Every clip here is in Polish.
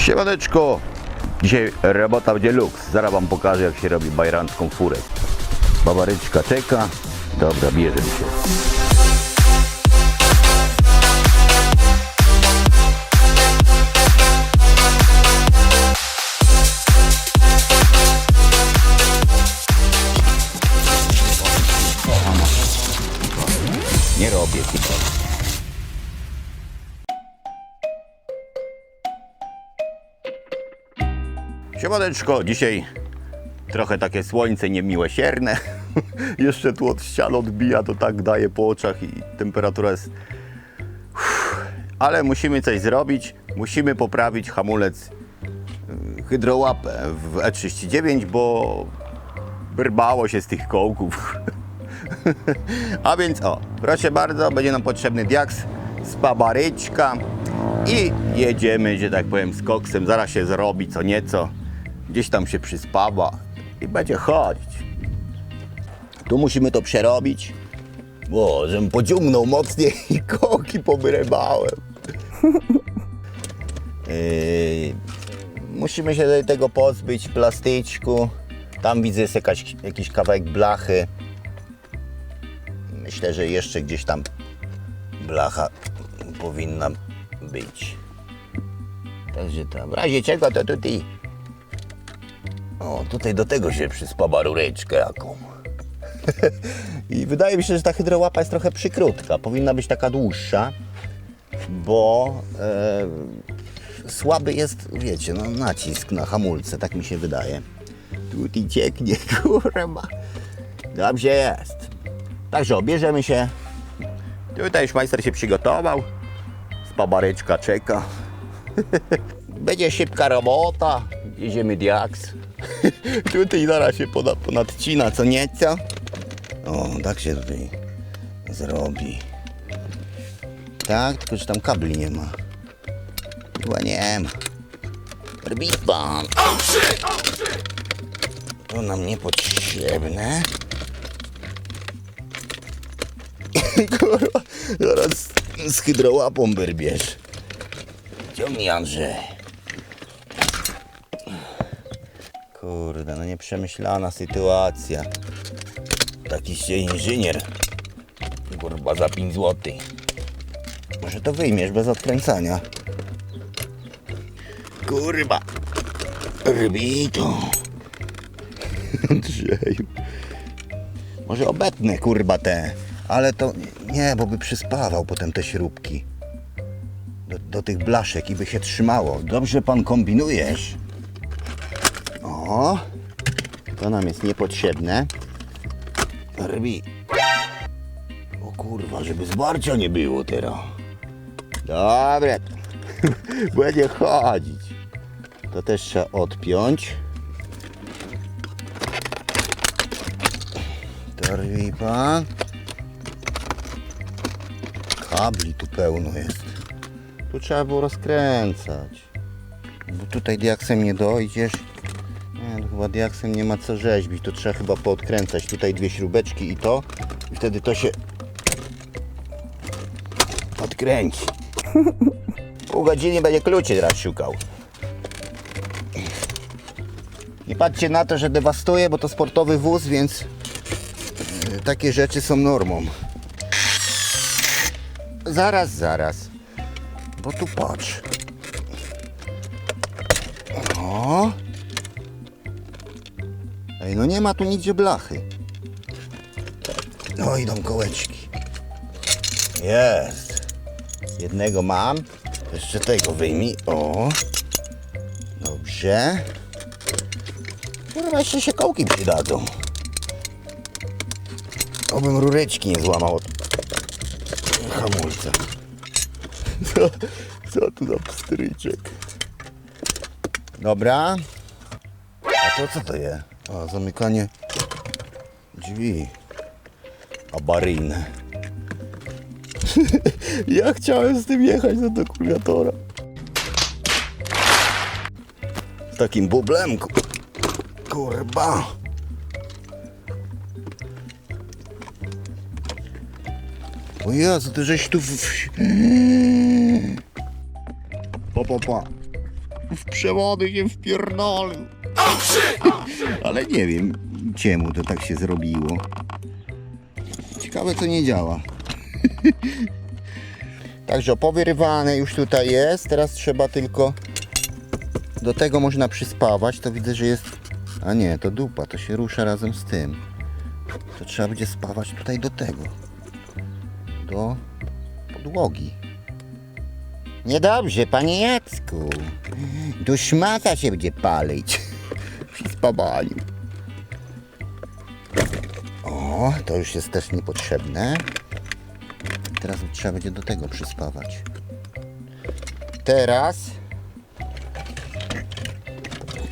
Siemaneczko! Dzisiaj robota będzie luks. Zaraz wam pokażę jak się robi bajrancką furę. Babaryczka czeka. Dobra, bierze się. Siemaneczko, dzisiaj trochę takie słońce niemiłosierne. Jeszcze tu od ścian odbija, to tak daje po oczach i temperatura jest... Uff. Ale musimy coś zrobić, musimy poprawić hamulec y, hydrołapę w E39, bo brbało się z tych kołków. A więc o, proszę bardzo, będzie nam potrzebny diaks z babaryczka i jedziemy, że tak powiem, z koksem. Zaraz się zrobi co nieco. Gdzieś tam się przyspawa i będzie chodzić. Tu musimy to przerobić. Bo, żebym pociągnął mocniej i kołki pobrebałem. Yy, musimy się tego pozbyć plastyczku. Tam widzę jest jakaś, jakiś kawałek blachy. Myślę, że jeszcze gdzieś tam blacha powinna być. Także to w razie czego to tutaj. O, tutaj do tego się przyspawa rureczkę jaką. I wydaje mi się, że ta hydrołapa jest trochę przykrótka. Powinna być taka dłuższa, bo e, słaby jest, wiecie, no, nacisk na hamulce, tak mi się wydaje. Tutaj cieknie, kurwa. Dobrze jest. Także obierzemy się. Tutaj już majster się przygotował. Spabareczka czeka. Będzie szybka robota. Jedziemy diaks. tutaj zaraz się poda, ponadcina co nieco. O, tak się tutaj zrobi. Tak, tylko że tam kabli nie ma. Chyba nie ma. Robić pan. To nam niepotrzebne. Kurwa, zaraz z hydrołapą wyrbiesz. Ciągnij Andrzej. Kurde, no nieprzemyślana sytuacja. Taki się inżynier. Kurwa, za 5 zł. Może to wyjmiesz bez odkręcania. Kurwa. Rybij to. Andrzeju. Może obetnę kurwa te, ale to nie, bo by przyspawał potem te śrubki. Do, do tych blaszek i by się trzymało. Dobrze pan kombinujesz. O, to nam jest niepotrzebne. Rbi. O kurwa, żeby zwarcia nie było teraz. Dobra. Będzie chodzić. To też trzeba odpiąć. To rwi pan. Kabli tu pełno jest. Tu trzeba było rozkręcać. Bo tutaj diaksem nie dojdziesz. Nie, no chyba diaksem nie ma co rzeźbić. To trzeba chyba poodkręcać. Tutaj dwie śrubeczki i to. I wtedy to się odkręci. Pół godziny będzie kluczy teraz szukał. Nie patrzcie na to, że dewastuje, bo to sportowy wóz, więc e, takie rzeczy są normą. Zaraz, zaraz. Bo tu patrz. Nie ma tu nigdzie blachy. No idą kołeczki. Jest. Jednego mam. Jeszcze tego wyjmij. O. Dobrze. Kurwa, jeszcze się kołki przydadzą. Obym rureczki nie złamał od hamulca. Co, co tu za pstryczek? Dobra. A to co to jest? O, zamykanie drzwi. Awaryjne. ja chciałem z tym jechać do. Z takim bublem. ku- Kurba. O Jezu, ty żeś tu... W... Po, po, po. w przewody się wpierdolił. Ale nie wiem, czemu to tak się zrobiło. Ciekawe, co nie działa. Także powyrywane już tutaj jest. Teraz trzeba tylko do tego można przyspawać. To widzę, że jest... A nie, to dupa, to się rusza razem z tym. To trzeba będzie spawać tutaj do tego. Do podłogi. Niedobrze, panie Jacku. Tu szmata się będzie palić spawaniu. O, to już jest też niepotrzebne. Teraz trzeba będzie do tego przyspawać. Teraz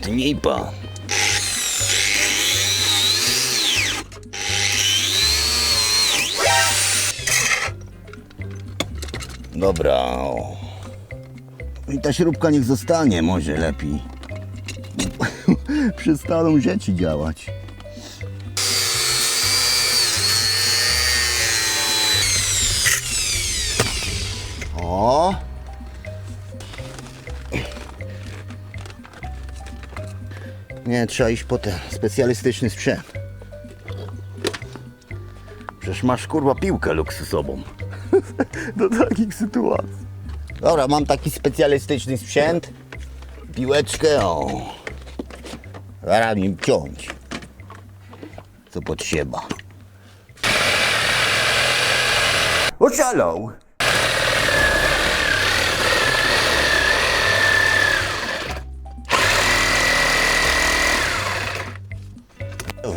tnij pan. Dobra. I ta śrubka niech zostanie może lepiej. Przestaną rzeczy działać. O! Nie, trzeba iść po ten specjalistyczny sprzęt. Przecież masz kurwa piłkę luksusową. Do takich sytuacji. Dobra, mam taki specjalistyczny sprzęt. Piłeczkę, o. Zaraz nim ciąć. Co potrzeba. Oszalał.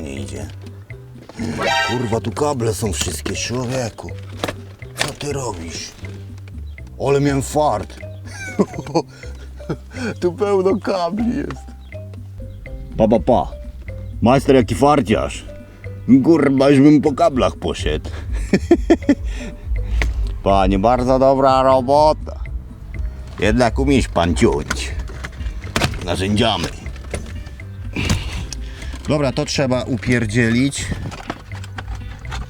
Nie idzie. Kurwa, tu kable są wszystkie, człowieku. Co ty robisz? Ale miałem fart. tu pełno kabli jest. Pa, pa, pa. Majster, jaki farciarz. Kurwa, już bym po kablach poszedł. Panie, bardzo dobra robota. Jednak umiesz pan ciąć. Narzędziami. Dobra, to trzeba upierdzielić.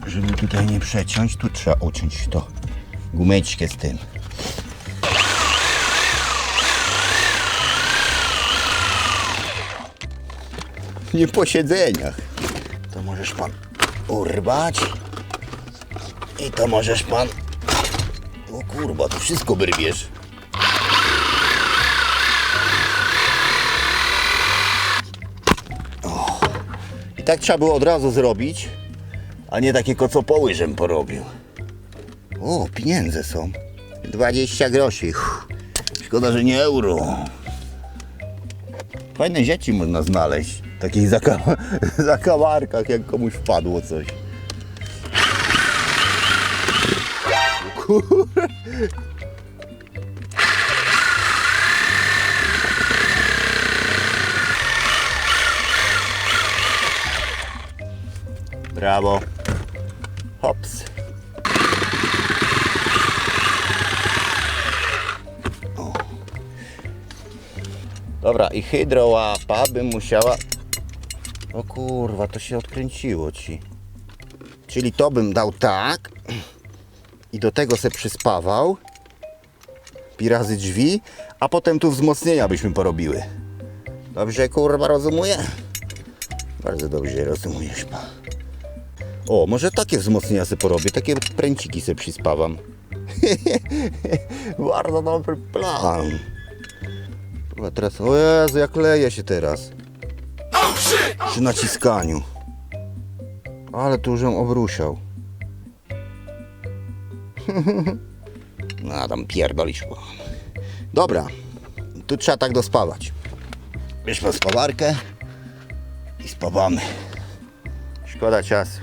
Żeby tutaj nie przeciąć, tu trzeba uciąć to. Gumeczkę z tym. Nie po siedzeniach. To możesz pan urwać. I to możesz pan... O kurwa, to wszystko wyrwiesz. O. I tak trzeba było od razu zrobić, a nie takie kocopoły, żem porobił. O, pieniądze są. 20 groszy. Szkoda, że nie euro. Fajne rzeczy można znaleźć. Takich zaka zakamarkach, jak komuś wpadło coś. Kur... Brawo. Hops. Dobra, i hydrołapa by musiała... O kurwa, to się odkręciło ci. Czyli to bym dał tak i do tego se przyspawał pi razy drzwi, a potem tu wzmocnienia byśmy porobiły. Dobrze kurwa rozumuję? Bardzo dobrze rozumiesz pan. O, może takie wzmocnienia sobie porobię, takie pręciki sobie przyspawam. Bardzo dobry plan. Kurwa, teraz, o Jezu, jak leje się teraz. Przy naciskaniu. Ale tu już ją obrusiał. No tam pierdolisz. Dobra, tu trzeba tak dospawać. Bierzmy spawarkę i spawamy. Szkoda czasu.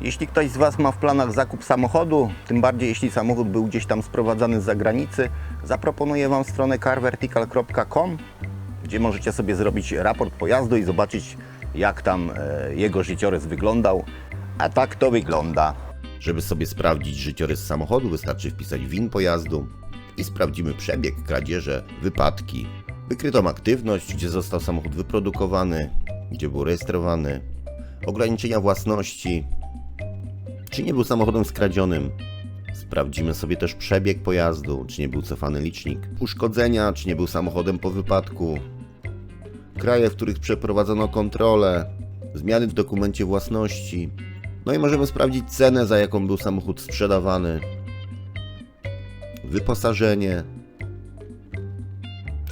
Jeśli ktoś z Was ma w planach zakup samochodu, tym bardziej jeśli samochód był gdzieś tam sprowadzany z zagranicy, zaproponuję Wam stronę carvertical.com, gdzie możecie sobie zrobić raport pojazdu i zobaczyć, jak tam e, jego życiorys wyglądał. A tak to wygląda. Żeby sobie sprawdzić życiorys samochodu, wystarczy wpisać WIN pojazdu i sprawdzimy przebieg, kradzieże, wypadki, wykrytą aktywność, gdzie został samochód wyprodukowany, gdzie był rejestrowany, ograniczenia własności, czy nie był samochodem skradzionym, Sprawdzimy sobie też przebieg pojazdu, czy nie był cofany licznik, uszkodzenia, czy nie był samochodem po wypadku, kraje, w których przeprowadzono kontrolę, zmiany w dokumencie własności. No i możemy sprawdzić cenę, za jaką był samochód sprzedawany, wyposażenie,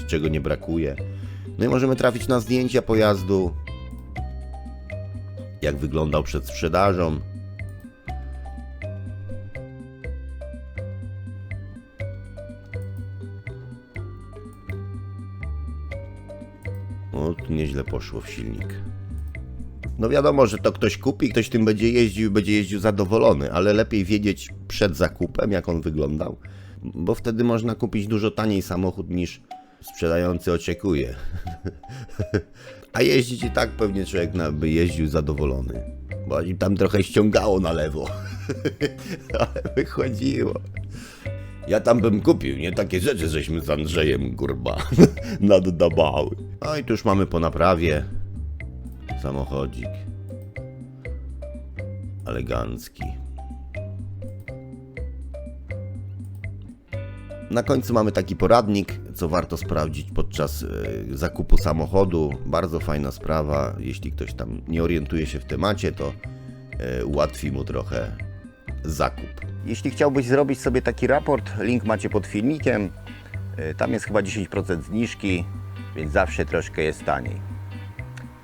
czego nie brakuje. No i możemy trafić na zdjęcia pojazdu, jak wyglądał przed sprzedażą. Tu nieźle poszło w silnik. No wiadomo, że to ktoś kupi, ktoś tym będzie jeździł, będzie jeździł zadowolony, ale lepiej wiedzieć przed zakupem, jak on wyglądał, bo wtedy można kupić dużo taniej samochód niż sprzedający oczekuje. A jeździć i tak pewnie człowiek by jeździł zadowolony, bo im tam trochę ściągało na lewo, ale wychodziło. Ja tam bym kupił, nie? Takie rzeczy żeśmy z Andrzejem, kurba, naddawały. No i tu już mamy po naprawie samochodzik. Elegancki. Na końcu mamy taki poradnik, co warto sprawdzić podczas e, zakupu samochodu. Bardzo fajna sprawa. Jeśli ktoś tam nie orientuje się w temacie, to e, ułatwi mu trochę zakup. Jeśli chciałbyś zrobić sobie taki raport, link macie pod filmikiem. Y, Tam jest chyba 10% zniżki, więc zawsze troszkę jest taniej.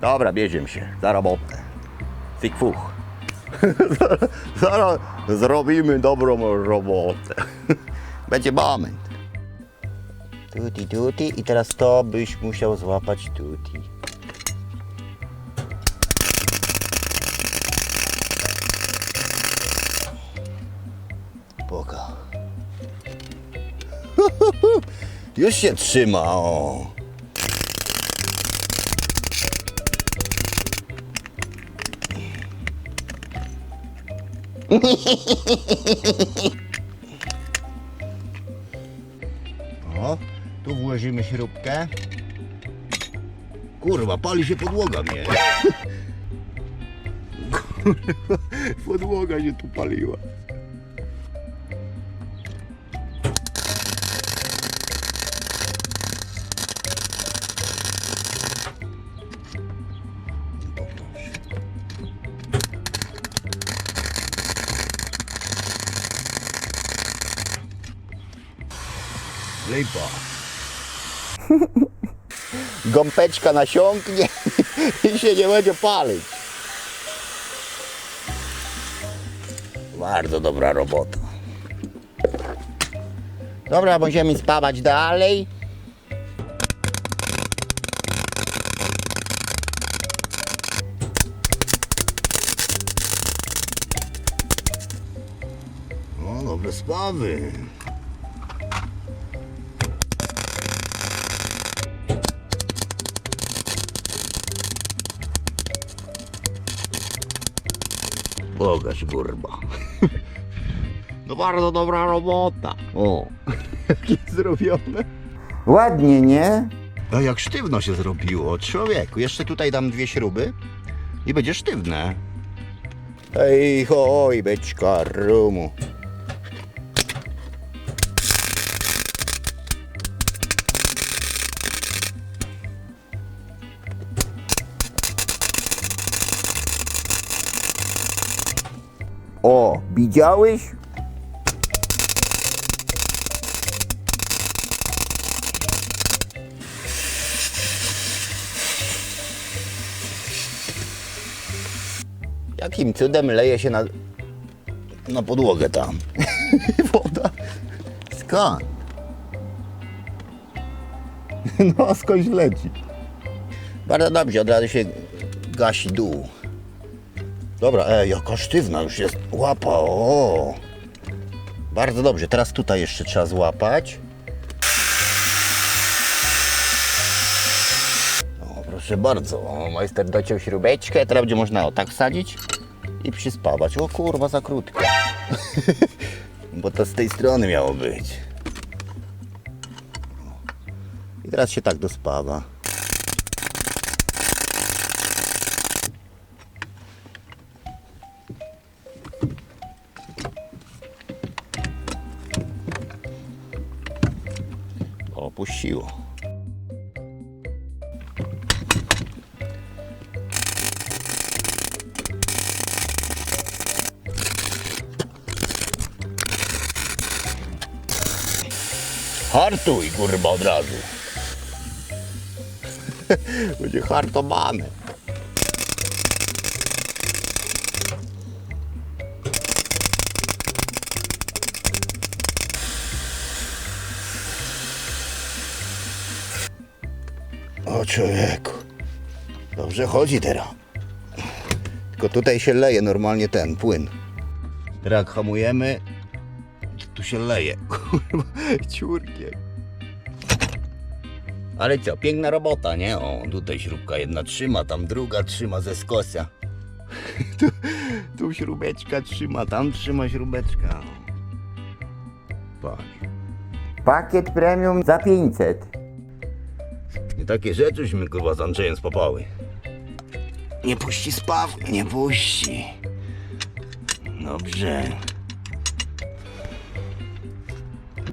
Dobra, bierzemy się za robotę. Fik fuch. Zaraz zrobimy dobrą robotę. Będzie moment. Tuti, tuti i teraz to byś musiał złapać tuti. Boga. Już się trzyma, o. O, tu włożymy śrubkę. Kurwa, pali się podłoga mnie. Kurwa, podłoga się tu paliła. Lipa. Gąbeczka nasiąknie i się nie będzie palić. Bardzo dobra robota. Dobra, będziemy spawać dalej. O, dobre spawy. Bogaż gurba. No bardzo dobra robota. O, jakie zrobione. Ładnie, nie? No jak sztywno się zrobiło, człowieku. Jeszcze tutaj dam dwie śruby i będzie sztywne. Ej, hoj, beczka rumu. O, widziałeś? Jakim cudem leje się na, na podłogę tam? Woda. Skąd? No, skądś leci. Bardzo dobrze, od razu się gasi dół. Dobra, e, jaka sztywna już jest łapa, o. Bardzo dobrze, teraz tutaj jeszcze trzeba złapać. O, proszę bardzo, majster dociął śrubeczkę, teraz będzie można o tak wsadzić i przyspawać. O kurwa, za krótko. Bo to z tej strony miało być. I teraz się tak dospawa. Puściło. Hartuj, kurwa, od razu. Będzie hartowany. O człowieku. Dobrze chodzi teraz. Tylko tutaj się leje normalnie ten płyn. Teraz hamujemy, tu się leje. Kurwa, ciurkiem. Ale co, piękna robota, nie? O, tutaj śrubka jedna trzyma, tam druga trzyma ze skosia. tu, tu śrubeczka trzyma, tam trzyma śrubeczka. Patrz. Pakiet premium za 500. Takie rzeczyśmy kurwa z Andrzejem. Nie puści spaw, nie puści. Dobrze.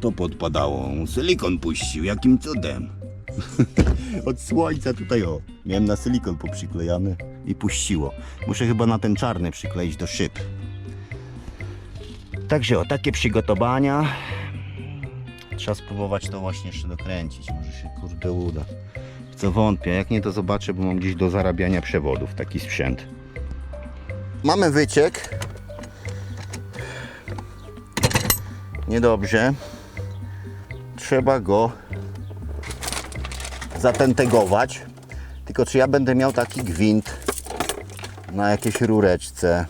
To podpadało. Silikon puścił, jakim cudem. Od słońca tutaj o. Miałem na silikon poprzyklejany i puściło. Muszę chyba na ten czarny przykleić do szyb. Także o, takie przygotowania. Trzeba spróbować to właśnie jeszcze dokręcić. Może się kurde uda. Co wątpię, jak nie to zobaczę, bo mam gdzieś do zarabiania przewodów taki sprzęt. Mamy wyciek. Niedobrze. Trzeba go zatentegować. Tylko czy ja będę miał taki gwint na jakiejś rureczce?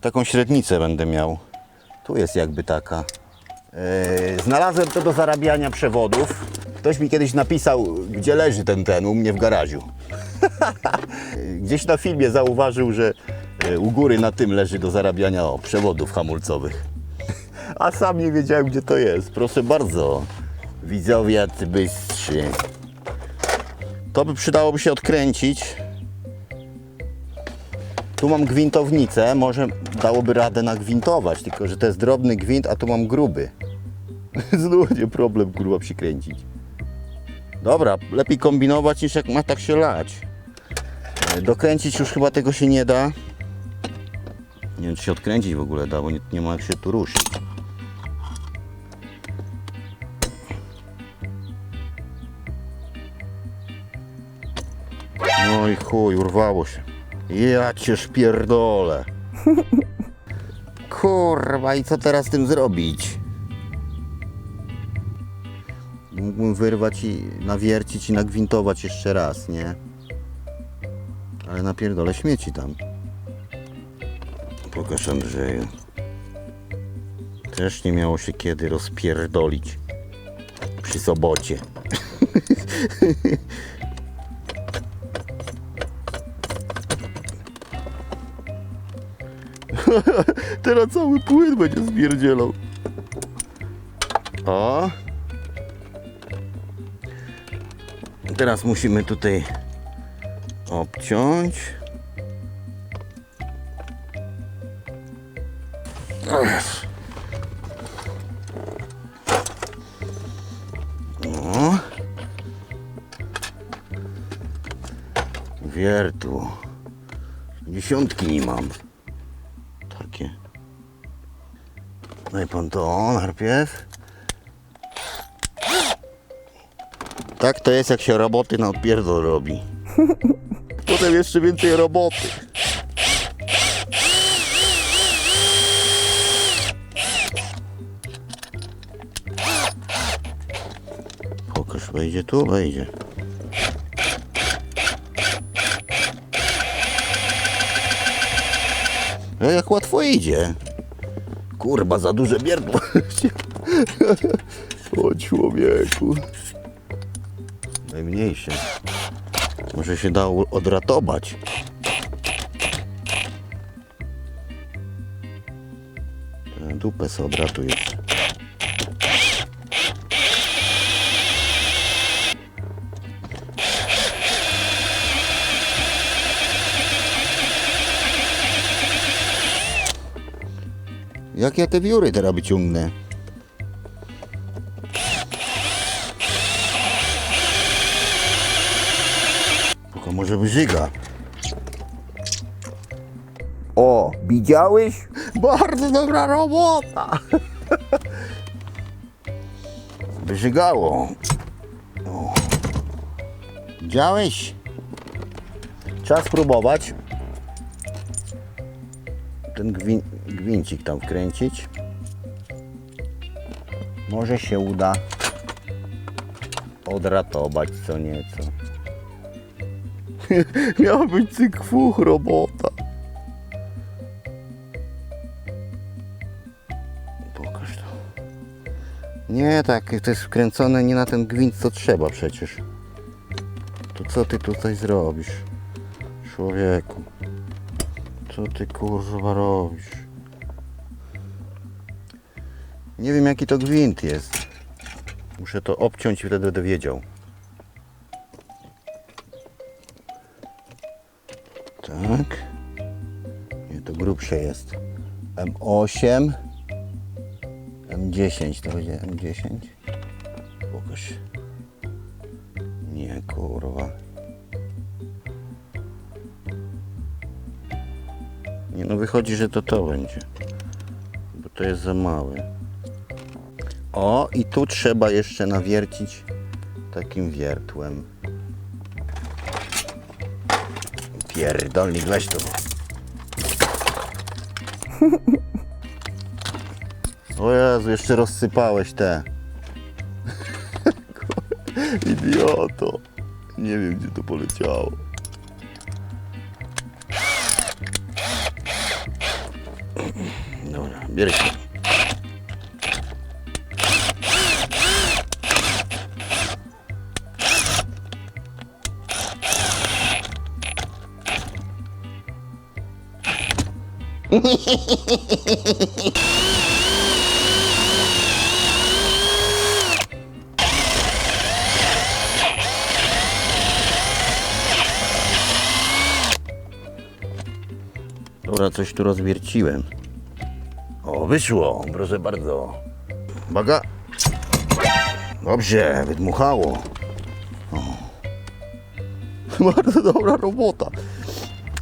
Taką średnicę będę miał. Tu jest jakby taka. Yy, Znalazłem to do zarabiania przewodów. Ktoś mi kiedyś napisał, gdzie leży ten ten, u mnie w garażu. Gdzieś na filmie zauważył, że yy, u góry na tym leży do zarabiania o, przewodów hamulcowych. A sam nie wiedziałem, gdzie to jest. Proszę bardzo. Widzowie bystrzy. To by przydałoby się odkręcić. Tu mam gwintownicę, może dałoby radę nagwintować, tylko że to jest drobny gwint, a tu mam gruby. Znów nie problem kurwa przykręcić. Dobra, lepiej kombinować niż jak ma tak się lać. E, Dokręcić już chyba tego się nie da. Nie wiem czy się odkręcić w ogóle da, bo nie, nie ma jak się tu ruszyć. No i chuj, urwało się. Ja cię szpierdolę. Kurwa, i co teraz z tym zrobić? Mógłbym wyrwać i nawiercić i nagwintować jeszcze raz, nie? Ale napierdolę śmieci tam. Pokaż Andrzeju. Też nie miało się kiedy rozpierdolić. Przy sobocie. Teraz cały płyn będzie zbierdzielał. O. Teraz musimy tutaj obciąć. Ech. No. Wiertło. Dziesiątki nie mam. Daj pan to najpierw. Tak to jest jak się roboty na odpierdol robi. Potem jeszcze więcej roboty. Pokaż, wejdzie tu, wejdzie. No jak łatwo idzie. Kurwa, za duże bierdło. o człowieku. Najmniejsze. Może się da odratować. Dupę sobie odratuje. Jak ja te wióry teraz wyciągnę? Tylko może wyżyga. O, widziałeś? Bardzo dobra robota. Wyżygało. O. Widziałeś? Czas próbować. Ten gwint gwincik tam wkręcić. Może się uda odratować co nieco. Miała być cykwuch robota. Pokaż to. Nie, tak, to jest wkręcone nie na ten gwint, co trzeba przecież. To co ty tutaj zrobisz? Człowieku. Co ty kurwa robisz? Nie wiem jaki to gwint jest. Muszę to obciąć i wtedy będę wiedział. Tak. Nie, to grubsze jest. M8. M10 to będzie M10. Pokaż. Nie kurwa. Nie no wychodzi, że to to będzie. Bo to jest za małe. O i tu trzeba jeszcze nawiercić takim wiertłem. Pierdolnik, weź to. O Jezu, jeszcze rozsypałeś te. Idioto. Nie wiem, gdzie to poleciało. Dobra, bierę Dobra, coś tu rozwierciłem. O, wyszło, proszę bardzo. Uwaga. Dobrze, wydmuchało. O. Bardzo dobra robota.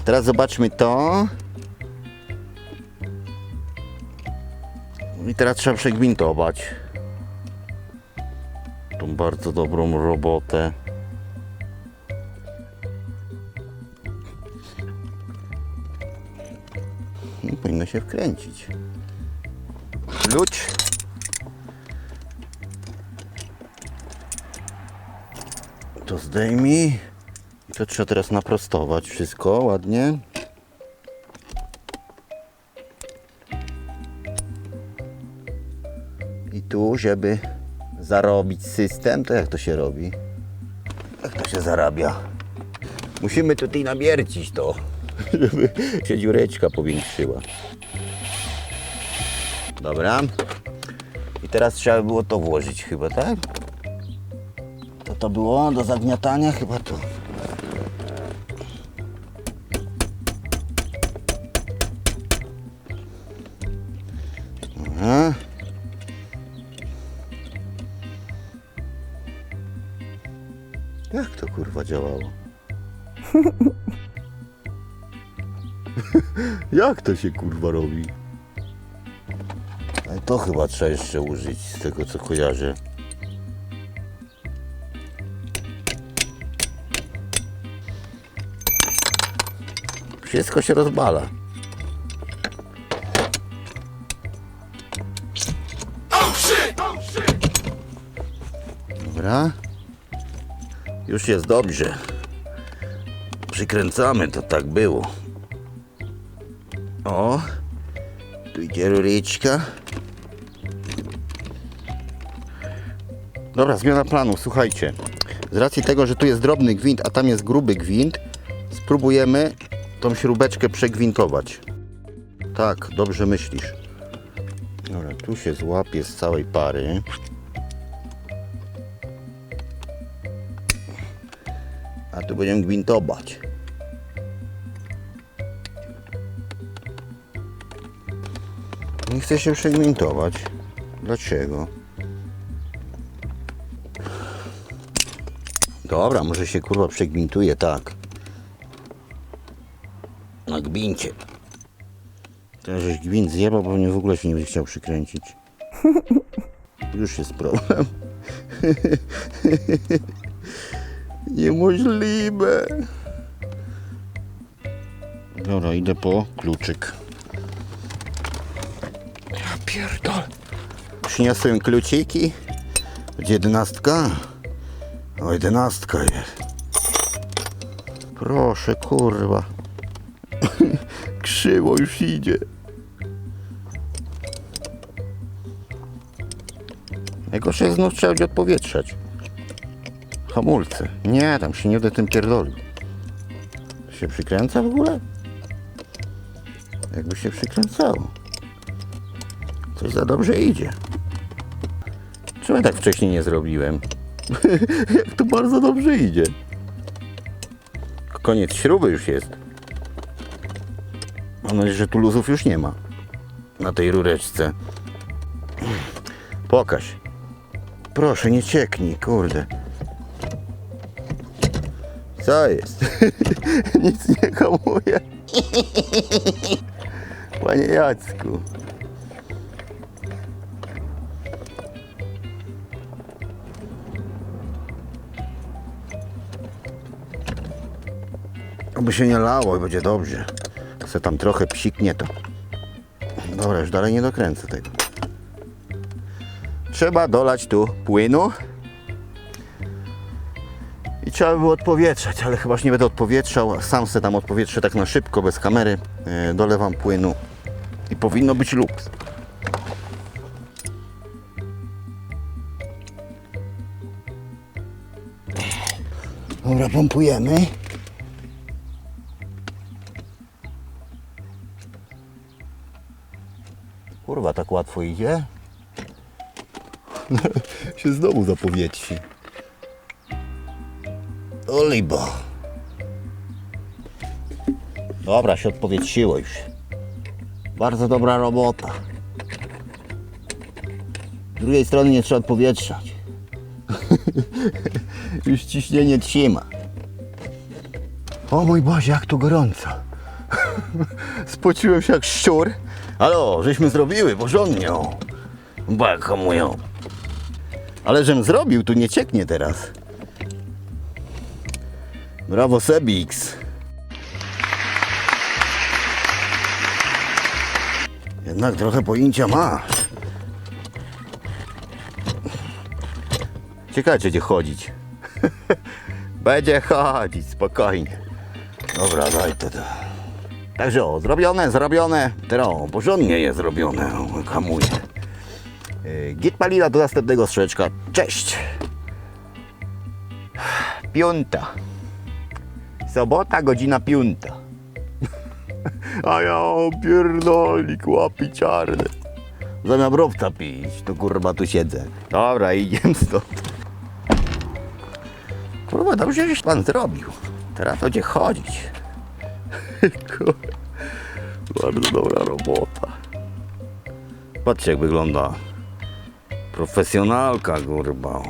Teraz zobaczmy to. I teraz trzeba przegwintować. Tą bardzo dobrą robotę. I powinno się wkręcić. Klucz. To zdejmij. I to trzeba teraz naprostować wszystko ładnie. Tu, żeby zarobić system, to jak to się robi? Jak to się zarabia? Musimy tutaj nawiercić to, żeby się dziureczka powiększyła. Dobra. I teraz trzeba było to włożyć chyba, tak? To to było do zagniatania? Chyba to. Jak to się kurwa robi? Ale to chyba trzeba jeszcze użyć z tego co kojarzę. Wszystko się rozbala. Dobra. Już jest dobrze. Przykręcamy, to tak było. Idzie ruryczka. Dobra, zmiana planu, słuchajcie. Z racji tego, że tu jest drobny gwint, a tam jest gruby gwint, spróbujemy tą śrubeczkę przegwintować. Tak, dobrze myślisz. Dobra, tu się złapie z całej pary. A tu będziemy gwintować. Nie chce się przegwintować. Dlaczego? Dobra, może się kurwa przegwintuje tak. na gwincie. Ten żeś gwint zjebał, bo mnie w ogóle się nie będzie chciał przykręcić. Już jest problem. Niemożliwe. Dobra, idę po kluczyk. Ja pierdol. Przyniosłem kluciki. Gdzie jedenastka? O, jedenastka jest. Proszę, kurwa. Krzywo już idzie. Najgorsze jest znów trzeba będzie odpowietrzać. Hamulce. Nie, tam się nie do tym pierdoli. Się przykręca w ogóle? Jakby się przykręcało. Coś za dobrze idzie. Czemu ja tak wcześniej nie zrobiłem? Jak to bardzo dobrze idzie. Koniec śruby już jest. Mam nadzieję, że tu luzów już nie ma. Na tej rureczce. Pokaż. Proszę, nie cieknij, kurde. Co jest? Nic nie hamuje. Panie Jacku. Oby się nie lało i będzie dobrze. Se tam trochę psiknie to. Dobra, już dalej nie dokręcę tego. Trzeba dolać tu płynu. I trzeba by było odpowietrzać, ale chyba już nie będę odpowietrzał. Sam se tam odpowietrzę tak na szybko, bez kamery. E, Dolewam płynu i powinno być luks. Dobra, pompujemy. Kurwa, tak łatwo idzie? się znowu zapowiedzi. O libo. Dobra, się odpowietrzyło już. Bardzo dobra robota. Z drugiej strony nie trzeba odpowietrzać. już ciśnienie trzyma. O mój Boże, jak tu gorąco. Spociłem się jak szczur. Ale o, żeśmy zrobiły porządnie. Baka mówią. Ale żem zrobił, tu nie cieknie teraz. Brawo Sebix. Jednak trochę pojęcia masz. Ciekawe, będzie chodzić. będzie chodzić, spokojnie. Dobra, daj to. to. Także o, zrobione, zrobione. Teraz o, porządnie jest zrobione. O, hamuje. Yy, Git palina do następnego strzeczka. Cześć. Piąta. Sobota, godzina piąta. A ja pierdolik, łapy czarne. Zamiast browca pić, to kurwa tu siedzę. Dobra, idziemy stąd. Kurwa, dobrze żeś pan zrobił. Teraz to gdzie chodzić. Bardzo dobra robota. Patrzcie jak wygląda. Profesjonalka, kurwa.